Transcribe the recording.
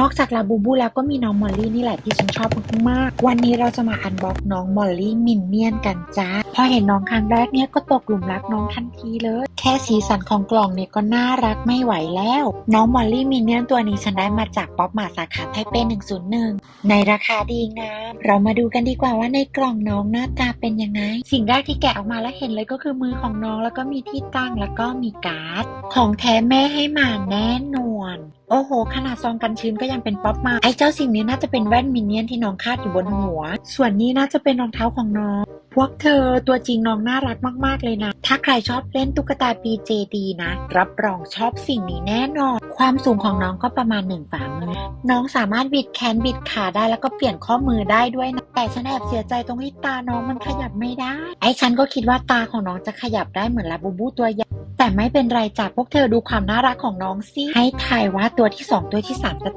นอกจากลาบูบูแล้วก็มีน้องมอลลี่นี่แหละที่ฉันชอบมากๆ วันนี้เราจะมาอันบ็อกน้องมอลลี่มินเนี่ยนกันจ้า พอเห็นน้องครั้งแรกเนี่ยก็ตกหลุมรักน้องทันทีเลย แค่สีสันของกล่องเนี่ยก็น่ารักไม่ไหวแล้ว น้องมอลลี่มินเนี่ยนตัวนี้ฉันได้มาจากป๊อปมาสาขาไทเป้101 ในราคาดีงาม เรามาดูกันดีกว่าว่าในกล่องน้องหน้าตาเป็นยังไง สิ่งแรกที่แกะออกมาแล้วเห็นเลยก็คือมือของน้องแล้วก็มีที่ตั้งแล้วก็มีการ์ด ของแท้แม่ให้มาแน่นอน ขนาดซองกันชื้นก็ยังเป็นป๊อปมาไอ้เจ้าสิ่งนี้น่าจะเป็นแว่นมินเนี่ยนที่น้องคาดอยู่บนหัว ส่วนนี้น่าจะเป็นรองเท้าของน้อง พวกเธอตัวจริงน้องน่ารักมาก ๆ เลยนะ ถ้าใครชอบเล่นตุ๊กตา BJD นะ รับรองชอบสิ่งนี้แน่นอน ความสูงของน้องก็ประมาณหนึ่งฝ่ามือ น้องสามารถบิดแขนบิดขาได้แล้วก็เปลี่ยนข้อมือได้ด้วยนะ แต่ฉันแอบเสียใจตรงที่ตาน้องมันขยับไม่ได้ ไอ้ฉันก็คิดว่าตาของน้องจะขยับได้เหมือนลาบูบูตัวใหญ่ แต่ไม่เป็นไรจากพวกเธอดูความน่ารักของน้องสิ ให้ทายว่าตัวที่สองตัวที่สามจะ